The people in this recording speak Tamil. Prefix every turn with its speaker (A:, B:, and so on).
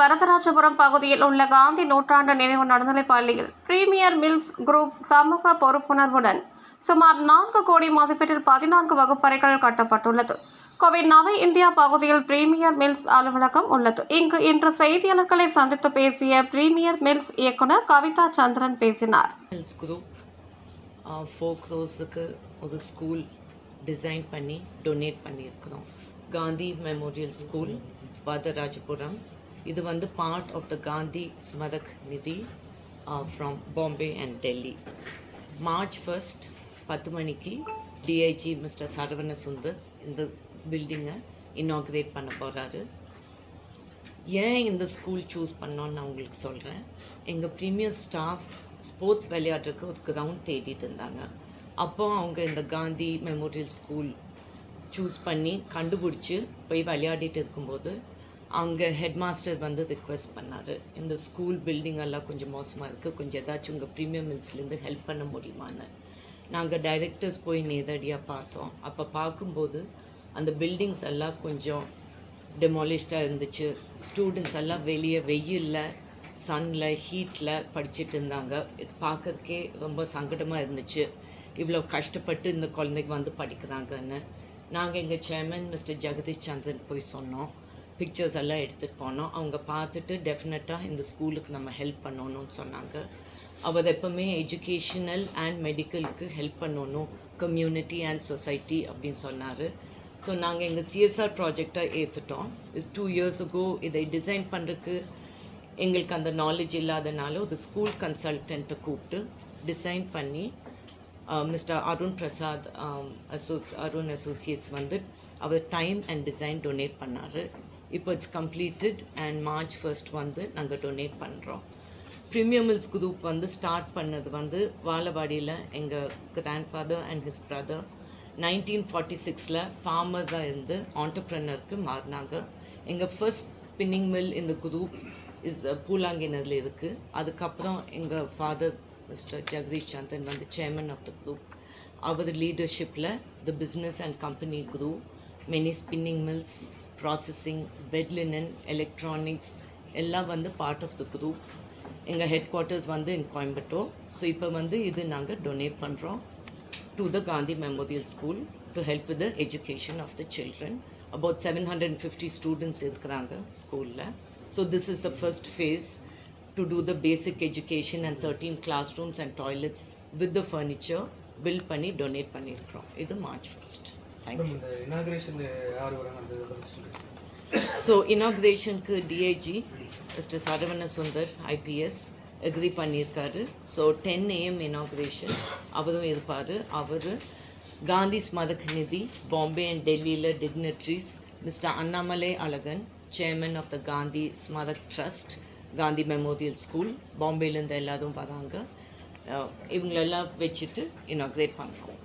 A: வரதராஜபுரம் பகுதியில் உள்ள காந்தி நூற்றாண்டு நினைவு நடுநிலைப் பள்ளியில் பிரீமியர் மில்ஸ் குரூப் சமூக பொறுப்புணர்வுடன் சுமார் நான்கு கோடி மதிப்பீட்டில் பதினான்கு வகுப்பறைகள் கட்டப்பட்டுள்ளது. கோவை நவ இந்தியா பகுதியில் பிரீமியர் மில்ஸ் அலுவலகம் உள்ளது. இங்கு இன்று செய்தியாளர்களை சந்தித்து பேசிய பிரீமியர் மில்ஸ் இயக்குனர் கவிதா சந்திரன் பேசினார்.
B: மில்ஸ் குரூப் ஒரு ஸ்கூல் டிசைன் பண்ணி டொனேட் பண்ணியிருக்கிறோம். காந்தி மெமோரியல் ஸ்கூல் வரதராஜபுரம் இது வந்து part of the Gandhi Smarak Nidhi from Bombay and Delhi March first பத்து மணிக்கு டிஐஜி மிஸ்டர் சரவண சுந்தர் இந்த பில்டிங்கை இனாக்ரேட் பண்ண போகிறாரு ஏன் இந்த ஸ்கூல் சூஸ் பண்ணோன்னு நான் உங்களுக்கு சொல்கிறேன் எங்கள் ப்ரீமியர் ஸ்டாஃப் ஸ்போர்ட்ஸ் விளையாடுறதுக்கு ஒரு கிரவுண்ட் தேடிட்டு இருந்தாங்க. அப்போ அவங்க இந்த காந்தி மெமோரியல் ஸ்கூல் சூஸ் பண்ணி கண்டுபிடிச்சி போய் விளையாடிட்டு இருக்கும்போது அங்கே ஹெட் மாஸ்டர் வந்து ரிக்வெஸ்ட் பண்ணார். இந்த ஸ்கூல் பில்டிங் எல்லாம் கொஞ்சம் மோசமாக இருக்குது கொஞ்சம் ஏதாச்சும் உங்கள் ப்ரீமியம் மில்ஸ்லேருந்து ஹெல்ப் பண்ண முடியுமான்னு. நாங்கள் டைரக்டர்ஸ் போய் நேரடியாக பார்த்தோம். அப்போ பார்க்கும்போது அந்த பில்டிங்ஸ் எல்லாம் கொஞ்சம் டெமாலிஷ்டாக இருந்துச்சு. ஸ்டூடெண்ட்ஸ் எல்லாம் வெளியே வெயிலில் சன்னில் ஹீட்டில் படிச்சுட்டு இருந்தாங்க. இது பார்க்குறதுக்கே ரொம்ப சங்கடமாக இருந்துச்சு. இவ்வளோ கஷ்டப்பட்டு இந்த குழந்தைக்கு வந்து படிக்கிறாங்கன்னு. நாங்கள் எங்கள் சேர்மன் மிஸ்டர் ஜெகதீஷ் சந்திரன் போய் சொன்னோம். பிக்சர்ஸ் எல்லாம் எடுத்துகிட்டு போனோம். அவங்க பார்த்துட்டு டெஃபினட்டாக இந்த ஸ்கூலுக்கு நம்ம ஹெல்ப் பண்ணணும்னு சொன்னாங்க. அவர் எப்பவுமே எஜுகேஷனல் அண்ட் மெடிக்கலுக்கு ஹெல்ப் பண்ணணும். கம்யூனிட்டி அண்ட் சொசைட்டி அப்படின்னு சொன்னார். ஸோ நாங்கள் எங்கள் சிஎஸ்ஆர் ப்ராஜெக்டாக ஏற்றுட்டோம் இது டூ இயர்ஸுக்கோ இதை டிசைன் பண்ணுறதுக்கு எங்களுக்கு அந்த நாலேஜ் இல்லாதனால ஒரு ஸ்கூல் கன்சல்டண்ட்டை கூப்பிட்டு டிசைன் பண்ணி மிஸ்டர் அருண் பிரசாத் அசோஸ் அருண் அசோசியேட்ஸ் வந்து அவர் டைம் அண்ட் டிசைன் டொனேட் பண்ணார். இப்போ it's completed and March first வந்து நாங்கள் டொனேட் பண்ணுறோம் ப்ரீமியம் மில்ஸ் குரூப் வந்து ஸ்டார்ட் பண்ணது வந்து வாழவாடியில் எங்கள் grandfather and his brother nineteen forty சிக்ஸில் ஃபார்மர் தான் இருந்து ஆண்டர்ப்ரனருக்கு மாறினாங்க. எங்கள் ஃபர்ஸ்ட் ஸ்பின்னிங் மில் இந்த குரூப் இஸ் பூலாங்கினரில் இருக்குது அதுக்கப்புறம் எங்கள் ஃபாதர் மிஸ்டர் ஜெகதீஷ் சந்திரன் வந்து சேர்மன் ஆஃப் த குரூப் அவர் லீடர்ஷிப்பில் the business and company group many spinning mills processing bed linen electronics எல்லாம் வந்து பார்ட் ஆஃப் த குரூப் எங்கள் ஹெட் குவார்ட்டர்ஸ் வந்து இன் கோயம்புத்தூர் ஸோ இப்போ வந்து இது நாங்கள் டொனேட் பண்ணுறோம் to the Gandhi memorial school to help with the education of the children about seven hundred and fifty students இருக்கிறாங்க ஸ்கூலில் so this is the first phase to do the basic education and thirteen class rooms and toilets with the furniture build பண்ணி டொனேட் பண்ணியிருக்கிறோம் இது March first thank you so இனாக்ரேஷனுக்கு DIG mister Saravana Sundar IPS agree பண்ணியிருக்காரு ஸோ டென் ஏஎம் இனாக்ரேஷன் அவரும் இருப்பார். அவர் காந்தி ஸ்மரக் நிதி பாம்பே அண்ட் டெல்லியில் dignitaries mister Annamalai Azhagan chairman of the Gandhi Smarak trust Gandhi memorial school பாம்பேலேருந்து எல்லாரும் வராங்க. இவங்களெல்லாம் வச்சுட்டு இனாக்ரேட் பண்ணுறோம்